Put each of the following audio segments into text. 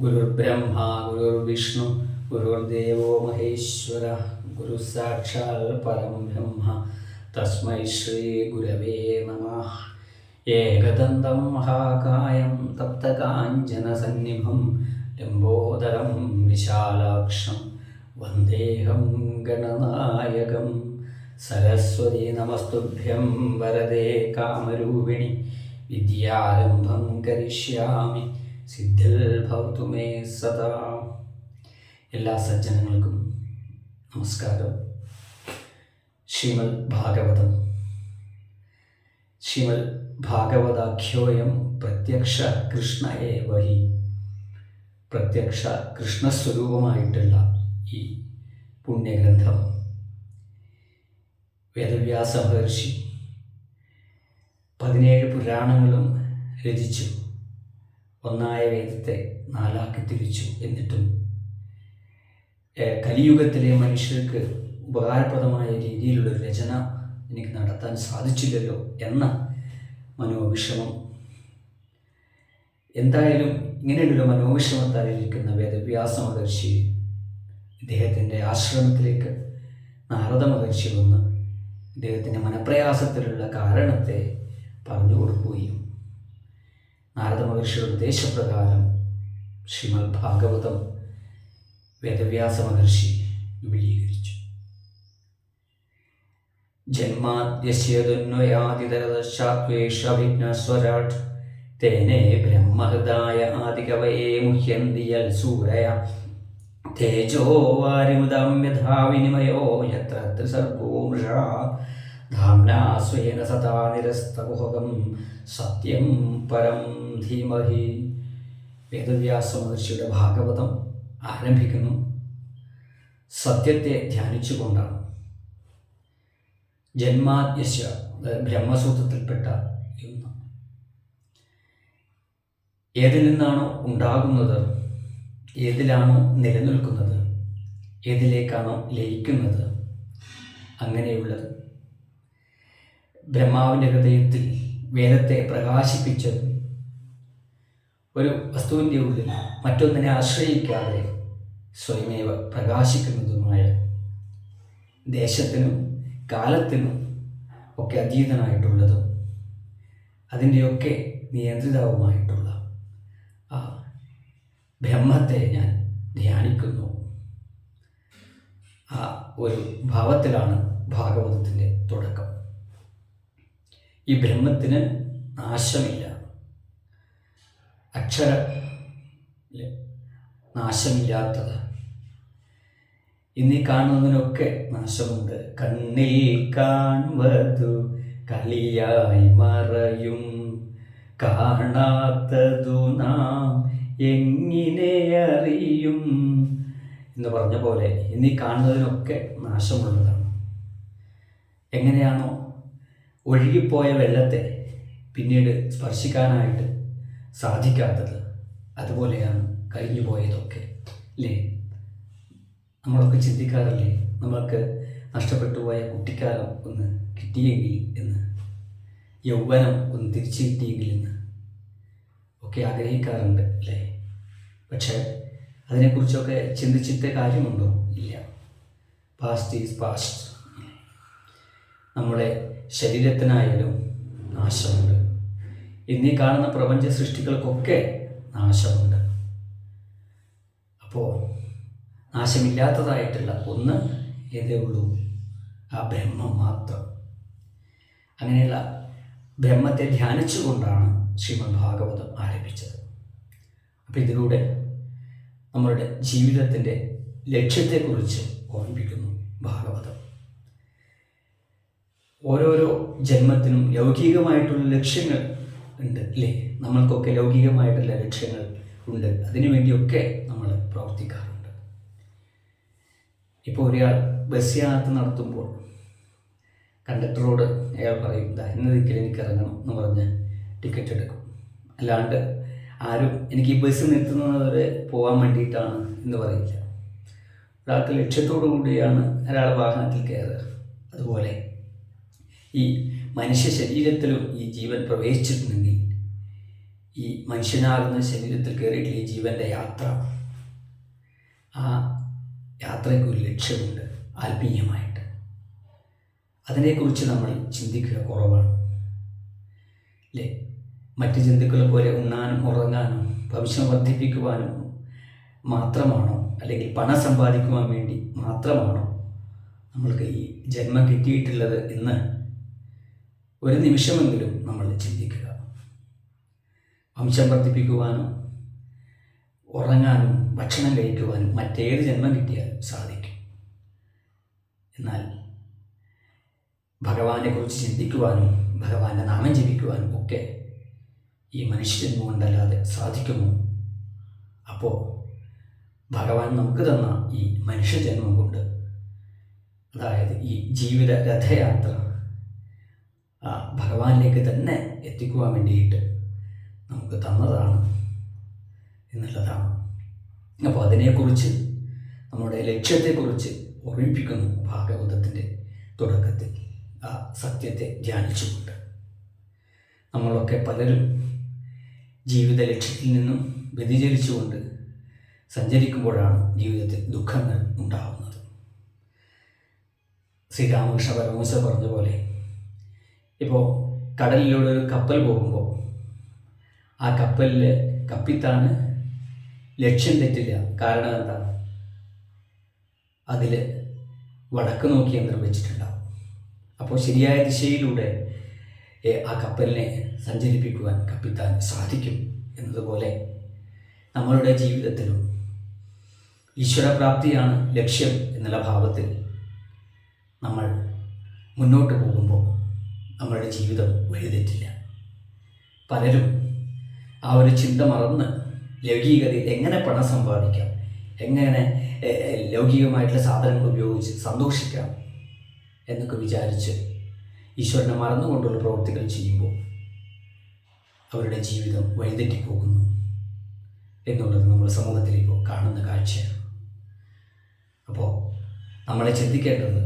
ഗുരുർബ്രഹ്മ ഗുരുർവിഷ്ണു ഗുരുർദേവോ മഹേശ്വര ഗുരു സാക്ഷാൽ പരം ബ്രഹ്മ തസ്മൈ ശ്രീ ഗുരവേ നമ. ഏകദന്തം മഹാകായം തപ്തകാഞ്ചനസന്നിഭം ലംബോദരം വിശാലാക്ഷം വന്ദേഹം ഗണനായകം. സരസ്വതി നമസ്തുഭ്യം വരദേ കാമരൂപിണി വിദ്യാരംഭം കരിഷ്യാമി. സിദ്ധിൽ ഭവതു മേ സദാ. എല്ലാ സജ്ജനങ്ങൾക്കും നമസ്കാരം. ശ്രീമൽ ഭാഗവതം. ശ്രീമൽ ഭാഗവതാഖ്യോയം പ്രത്യക്ഷ കൃഷ്ണയെ വഹി പ്രത്യക്ഷ കൃഷ്ണസ്വരൂപമായിട്ടുള്ള ഈ പുണ്യഗ്രന്ഥം. വേദവ്യാസ മഹർഷി പതിനേഴ് പുരാണങ്ങളും രചിച്ചു. ഒന്നായ വേദത്തെ നാലാക്കി തിരിച്ചു എന്നിട്ടും കലിയുഗത്തിലെ മനുഷ്യർക്ക് ഉപകാരപ്രദമായ രീതിയിലുള്ള രചന എനിക്ക് നടത്താൻ സാധിച്ചില്ലല്ലോ എന്ന മനോവിഷമം. എന്തായാലും ഇങ്ങനെയുള്ള മനോവിഷമത്താലിരിക്കുന്ന വേദവ്യാസ മഹർഷി ഇദ്ദേഹത്തിന്റെ ആശ്രമത്തിലേക്ക് നാരദ മഹർഷി വന്ന് ഇദ്ദേഹത്തിന്റെ മനപ്രയാസത്തിലുള്ള കാരണത്തെ പറഞ്ഞു കൊടുക്കുകയും നാരദ മഹർഷിയുടെ ഉപദേശപ്രകാരം ശ്രീമദ് ഭാഗവതം വേദവ്യാസ മഹർഷി വിപുലീകരിച്ചു ജന്മാദ്യസ്യതുന്വയാതിതരദശാത്വേഷവിഘ്നസ്വരാട് തേനേ ബ്രഹ്മഹൃദായ ആദികവയെ മുഹ്യന്തിയൽ സൂരയ. തേജോ വാരിമുദം യഥാ വിനിമയോ യത്ര ത്രിസർഗോ ധാംനാ സ്വേന സദാ നിരസ്തകുഹകം സത്യം പരം ധീമഹി വേദവ്യാസ മഹർഷിയുടെ ഭാഗവതം ആരംഭിക്കുന്നു. സത്യത്തെ ധ്യാനിച്ചുകൊണ്ടാണ്. ജന്മാദ്യശ ബ്രഹ്മസൂത്രത്തിൽപ്പെട്ട ഏതിൽ നിന്നാണോ ഉണ്ടാകുന്നത്? ഏതിലാണോ നിലനിൽക്കുന്നത്? ഏതിലേക്കാണോ ലയിക്കുന്നത്? അങ്ങനെയുള്ളത്. ബ്രഹ്മാവിന്റെ ഹൃദയത്തിൽ വേദത്തെ പ്രകാശിപ്പിച്ചത് ഒരു വസ്തുവിന്റെ ഉള്ളിൽ മറ്റൊന്നിനെ ആശ്രയിക്കാതെ സ്വയമേവ പ്രകാശിക്കുന്നതുമായ ദേശത്തിനും കാലത്തിനും ഒക്കെ അതീതനായിട്ടുള്ളതും അതിന്റെയൊക്കെ നിയന്ത്രിതാവുമായിട്ടുള്ള ആ ബ്രഹ്മത്തെ ഞാൻ ധ്യാനിക്കുന്നു. ആ ഒരു ഭാവത്തിലാണ് ഭാഗവതത്തിന്റെ തുടക്കം. ഈ ബ്രഹ്മത്തിന് നാശമില്ല. അക്ഷര? നാശമില്ലാത്തത്. ഇന്നീ കാണുന്നതിനൊക്കെ നാശമുണ്ട്. കണ്ണിൽ കാണുവതു കളിയായി മറയും. കാണാത്തതു നാം എങ്ങനെ അറിയും? എന്ന് പറഞ്ഞ പോലെ ഇന്നീ കാണുന്നതിനൊക്കെ നാശമുള്ളതാണ്. എങ്ങനെയാണോ ഒഴുകിപ്പോയ വെള്ളത്തെ പിന്നീട് സ്പർശിക്കാനായിട്ട് സാധിക്കാത്തത് അതുപോലെയാണ് കഴിഞ്ഞു പോയതൊക്കെ അല്ലേ നമ്മളൊക്കെ ചിന്തിക്കാറില്ലേ നമ്മൾക്ക് നഷ്ടപ്പെട്ടു പോയ കുട്ടിക്കാലം ഒന്ന് കിട്ടിയെങ്കിൽ എന്ന് യൗവനം ഒന്ന് തിരിച്ചു കിട്ടിയെങ്കിൽ എന്ന് ഒക്കെ ആഗ്രഹിക്കാറുണ്ട് അല്ലേ പക്ഷേ അതിനെക്കുറിച്ചൊക്കെ ചിന്തിച്ചിട്ട് കാര്യമുണ്ടോ? ഇല്ല. പാസ്റ്റ് ഈസ് പാസ്റ്റ് നമ്മുടെ ശരീരത്തിനായാലും നാശമുണ്ട്. ഇന്നീ കാണുന്ന പ്രപഞ്ച സൃഷ്ടികൾക്കൊക്കെ നാശമുണ്ട്. അപ്പോൾ നാശമില്ലാത്തതായിട്ടുള്ള ഒന്ന് ഏതേ ഉള്ളൂ. ആ ബ്രഹ്മം മാത്രം. അങ്ങനെയുള്ള ബ്രഹ്മത്തെ ധ്യാനിച്ചുകൊണ്ടാണ് ശ്രീമദ് ഭാഗവതം ആരംഭിച്ചത്. അപ്പോൾ ഇതിലൂടെ നമ്മളുടെ ജീവിതത്തിന്റെ ലക്ഷ്യത്തെക്കുറിച്ച് ഓർമ്മിപ്പിക്കുന്നു ഭാഗവതം. ഓരോരോ ജന്മത്തിനും ലൗകികമായിട്ടുള്ള ലക്ഷ്യങ്ങൾ ഉണ്ട് അല്ലേ? നമ്മൾക്കൊക്കെ ലൗകികമായിട്ടുള്ള ലക്ഷ്യങ്ങൾ ഉണ്ട്. അതിനുവേണ്ടിയൊക്കെ നമ്മൾ പ്രവർത്തിക്കാറുണ്ട്. ഇപ്പോൾ ഒരാൾ ബസ് യാത്ര നടത്തുമ്പോൾ കണ്ടക്ടറോട് അയാൾ പറയും "ദാ ഇന്ന ദിക്കിൽ എനിക്ക് ഇറങ്ങണം എന്ന് പറഞ്ഞ് ടിക്കറ്റ് എടുക്കും. അല്ലാണ്ട് ആരും എനിക്ക് ഈ ബസ് നിർത്തുന്നവരെ പോകാൻ വേണ്ടിയിട്ടാണ് എന്ന് പറയില്ല. ഒരാൾക്ക് ലക്ഷ്യത്തോടു കൂടിയാണ് ഒരാൾ വാഹനത്തിൽ കയറുക. അതുപോലെ ഈ മനുഷ്യ ശരീരത്തിലും ഈ ജീവൻ പ്രവേശിച്ചിട്ടുണ്ടെങ്കിൽ ഈ മനുഷ്യനാകുന്ന ശരീരത്തിൽ കയറിയിട്ടുള്ള ഈ ജീവന്റെ യാത്ര ആ യാത്രയ്ക്ക് ഒരു ലക്ഷ്യമുണ്ട് ആത്മീയമായിട്ട്. അതിനെക്കുറിച്ച് നമ്മൾ ചിന്തിക്കുക കുറവാണ്. അല്ലേ മറ്റ് ജന്തുക്കളെ പോലെ ഉണ്ണാനും ഉറങ്ങാനും ഭവിഷ്യം വർദ്ധിപ്പിക്കുവാനും മാത്രമാണോ അല്ലെങ്കിൽ പണം സമ്പാദിക്കുവാൻ വേണ്ടി മാത്രമാണോ നമ്മൾക്ക് ഈ ജന്മം കിട്ടിയിട്ടുള്ളത് എന്ന് ഒരു നിമിഷമെങ്കിലും നമ്മൾ ചിന്തിക്കുക. വംശം വർദ്ധിപ്പിക്കുവാനും ഉറങ്ങാനും ഭക്ഷണം കഴിക്കുവാനും മറ്റേത് ജന്മം കിട്ടിയാൽ സാധിക്കും. എന്നാൽ ഭഗവാനെക്കുറിച്ച് ചിന്തിക്കുവാനും ഭഗവാന്റെ നാമം ജപിക്കുവാനും ഒക്കെ ഈ മനുഷ്യജന്മം കൊണ്ടല്ലാതെ സാധിക്കുമോ? അപ്പോൾ ഭഗവാൻ നമുക്ക് തന്ന ഈ മനുഷ്യജന്മം കൊണ്ട് അതായത് ഈ ജീവിത രഥയാത്ര ഭഗവാനിലേക്ക് തന്നെ എത്തിക്കുവാൻ വേണ്ടിയിട്ട് നമുക്ക് തന്നതാണ് എന്നുള്ളതാണ്. അപ്പോൾ അതിനെക്കുറിച്ച് നമ്മുടെ ലക്ഷ്യത്തെക്കുറിച്ച് ഓർമ്മിപ്പിക്കുന്നു ഭാഗവതത്തിന്റെ തുടക്കത്തിൽ. ആ സത്യത്തെ ധ്യാനിച്ചുകൊണ്ട്. നമ്മളൊക്കെ പലരും ജീവിത ലക്ഷ്യത്തിൽ നിന്നും വ്യതിചലിച്ചുകൊണ്ട് സഞ്ചരിക്കുമ്പോഴാണ് ജീവിതത്തിൽ ദുഃഖങ്ങൾ ഉണ്ടാകുന്നത് ശ്രീരാമകൃഷ്ണ പരമോശ പറഞ്ഞ പോലെ ഇപ്പോൾ കടലിലൂടെ ഒരു കപ്പൽ പോകുമ്പോൾ ആ കപ്പലിൽ കപ്പിത്താണ് ലക്ഷ്യം തെറ്റില്ല. കാരണം എന്താ? അതിൽ വടക്ക് നോക്കി യന്ത്രം വെച്ചിട്ടുണ്ടാവും. അപ്പോൾ ശരിയായ ദിശയിലൂടെ ആ കപ്പലിനെ സഞ്ചരിപ്പിക്കുവാൻ കപ്പിത്താൻ സാധിക്കും എന്നതുപോലെ നമ്മളുടെ ജീവിതത്തിലും ഈശ്വരപ്രാപ്തിയാണ് ലക്ഷ്യം എന്നുള്ള ഭാവത്തിൽ നമ്മൾ മുന്നോട്ട് പോകുമ്പോൾ നമ്മളുടെ ജീവിതം വഴിതെറ്റില്ല. പലരും ആ ഒരു ചിന്ത മറന്ന് ലൗകികതയിൽ എങ്ങനെ പണം സമ്പാദിക്കാം എങ്ങനെ ലൗകികമായിട്ടുള്ള സാധനങ്ങൾ ഉപയോഗിച്ച് സന്തോഷിക്കാം എന്നൊക്കെ വിചാരിച്ച് ഈശ്വരനെ മറന്നുകൊണ്ടുള്ള പ്രവൃത്തികൾ ചെയ്യുമ്പോൾ അവരുടെ ജീവിതം വഴിതെറ്റിപ്പോകുന്നു എന്നുള്ളത് നമ്മൾ സമൂഹത്തിൽ ഇപ്പോൾ കാണുന്ന കാഴ്ചയാണ്. അപ്പോൾ നമ്മളെ ചിന്തിക്കേണ്ടത്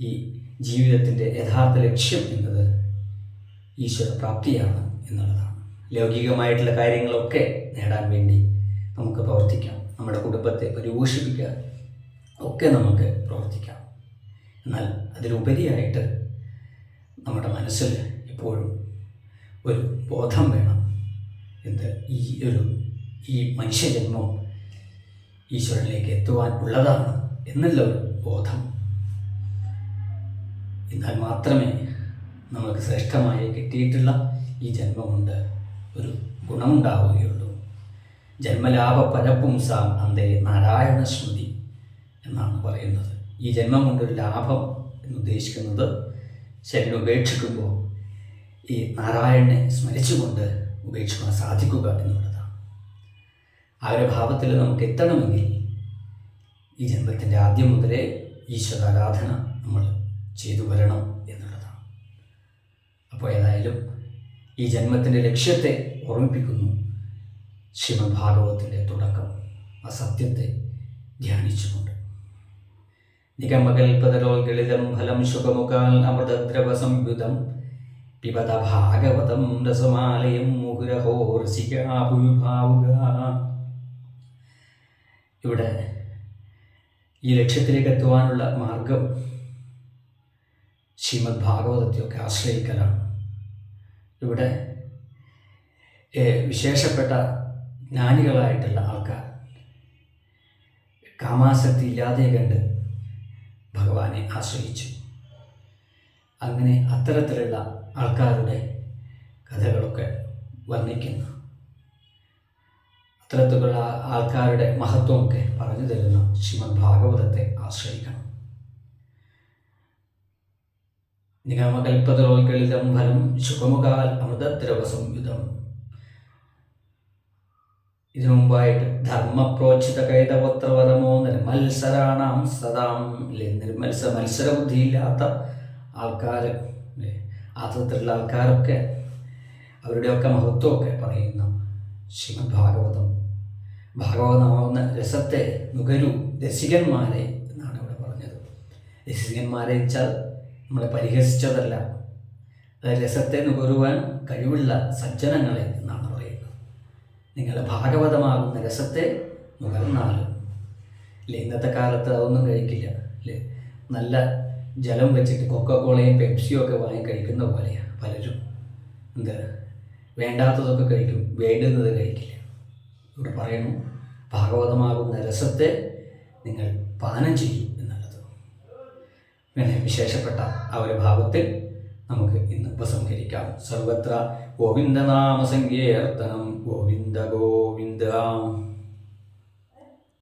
ഈ ജീവിതത്തിന്റെ യഥാർത്ഥ ലക്ഷ്യം എന്നത് ഈശ്വര പ്രാപ്തിയാണ് എന്നുള്ളതാണ്. ലൗകികമായിട്ടുള്ള കാര്യങ്ങളൊക്കെ നേടാൻ വേണ്ടി നമുക്ക് പ്രവർത്തിക്കാം. നമ്മുടെ കുടുംബത്തെ പരിപോഷിപ്പിക്കാൻ ഒക്കെ നമുക്ക് പ്രവർത്തിക്കാം. എന്നാൽ അതിലുപരിയായിട്ട് നമ്മുടെ മനസ്സിൽ എപ്പോഴും ഒരു ബോധം വേണം. എന്ത്? ഈ ഒരു ഈ മനുഷ്യജന്മം ഈശ്വരനിലേക്ക് എത്തുവാൻ ഉള്ളതാണ് എന്നുള്ള ഒരു ബോധം. എന്നാൽ മാത്രമേ നമുക്ക് ശ്രേഷ്ഠമായി കിട്ടിയിട്ടുള്ള ഈ ജന്മം കൊണ്ട് ഒരു ഗുണമുണ്ടാവുകയുള്ളൂ. ജന്മലാഭ പരപുംസാം അന്തേ നാരായണ ശ്രുതി എന്നാണ് പറയുന്നത്. ഈ ജന്മം കൊണ്ടൊരു ലാഭം എന്ന് ഉദ്ദേശിക്കുന്നത് ശരീരം ഉപേക്ഷിക്കുമ്പോൾ ഈ നാരായണനെ സ്മരിച്ചുകൊണ്ട് ഉപേക്ഷിക്കാൻ സാധിക്കുക എന്നുള്ളതാണ്. ആ ഒരു ഭാവത്തിൽ നമുക്ക് എത്തണമെങ്കിൽ ഈ ജന്മത്തിന്റെ ആദ്യം മുതലേ ഈശ്വരാരാധന നമ്മൾ ചെയ്തു വരണം എന്നുള്ളതാണ്. അപ്പോൾ ഏതായാലും ഈ ജന്മത്തിന്റെ ലക്ഷ്യത്തെ ഓർമ്മിപ്പിക്കുന്നു ശിവഭാഗവത്തിന്റെ തുടക്കം ആ സത്യത്തെ ധ്യാനിച്ചുകൊണ്ട്. നിഗമകൽപതരോൽഗളിതം ഫലം ശുഖമുഖാൽ അമൃതദ്രവ സംയുതം പിബത ഭാഗവതം രസമാലയം ഇവിടെ ഈ ലക്ഷ്യത്തിലേക്ക് എത്തുവാനുള്ള മാർഗം ശ്രീമദ് ഭാഗവതത്തെയൊക്കെ ആശ്രയിക്കലാണ്. ഇവിടെ വിശേഷപ്പെട്ട ജ്ഞാനികളായിട്ടുള്ള ആൾക്കാർ കാമാസക്തി ഇല്ലാതെ കണ്ട് ഭഗവാനെ ആശ്രയിച്ചു. അങ്ങനെ അത്തരത്തിലുള്ള ആൾക്കാരുടെ കഥകളൊക്കെ വർണിക്കുന്നു. അത്തരത്തിലുള്ള ആൾക്കാരുടെ മഹത്വമൊക്കെ പറഞ്ഞു തരുന്ന ശ്രീമദ് ഭാഗവതത്തെ ആശ്രയിക്കണം. നിഗമകൽപ്പതരോൽക്കളിതം ഫലം ശുഭമുഖാൽ അമൃതദ്രവ സംയുതം ഇതിനു മുമ്പായിട്ട് ധർമ്മപ്രോച്ചിത കൈതപുത്രവരമോ നിർമത്സരാണാം സദാം അല്ലേ നിർമത്സ മത്സരബുദ്ധിയില്ലാത്ത ആൾക്കാർ ഇല്ലേ അത്തരത്തിലുള്ള ആൾക്കാരൊക്കെ അവരുടെയൊക്കെ മഹത്വമൊക്കെ പറയുന്ന ശ്രീമദ് ഭാഗവതം ഭാഗവതമാവുന്ന രസത്തെ നുകരു രസികന്മാരെ എന്നാണ് ഇവിടെ പറഞ്ഞത്. രസികന്മാരെ വെച്ചാൽ നമ്മളെ പരിഹസിച്ചതല്ല. രസത്തെ നുകരുവാൻ കഴിവുള്ള സജ്ജനങ്ങളെ എന്നാണ് പറയുന്നത്. നിങ്ങൾ ഭാഗവതമാകുന്ന രസത്തെ നുകർന്നാലും ഇല്ലേ? ഇന്നത്തെ കാലത്ത് അതൊന്നും കഴിക്കില്ല അല്ലേ നല്ല ജലം വെച്ചിട്ട് കൊക്കക്കോളയും പെപ്സിയും ഒക്കെ വാങ്ങി കഴിക്കുന്ന പോലെയാണ് പലരും. എന്താ? വേണ്ടാത്തതൊക്കെ കഴിക്കും വേണ്ടുന്നത് കഴിക്കില്ല. ഇവിടെ പറയുന്നു ഭാഗവതമാകുന്ന രസത്തെ നിങ്ങൾ പാനം ചെയ്യൂ. ഇങ്ങനെ വിശേഷപ്പെട്ട ആ ഒരു ഭാവത്തിൽ നമുക്ക് ഇന്ന് ഉപസംഹരിക്കാം. സർവത്ര ഗോവിന്ദനാമസങ്കീർത്തനം. ഗോവിന്ദ ഗോവിന്ദ.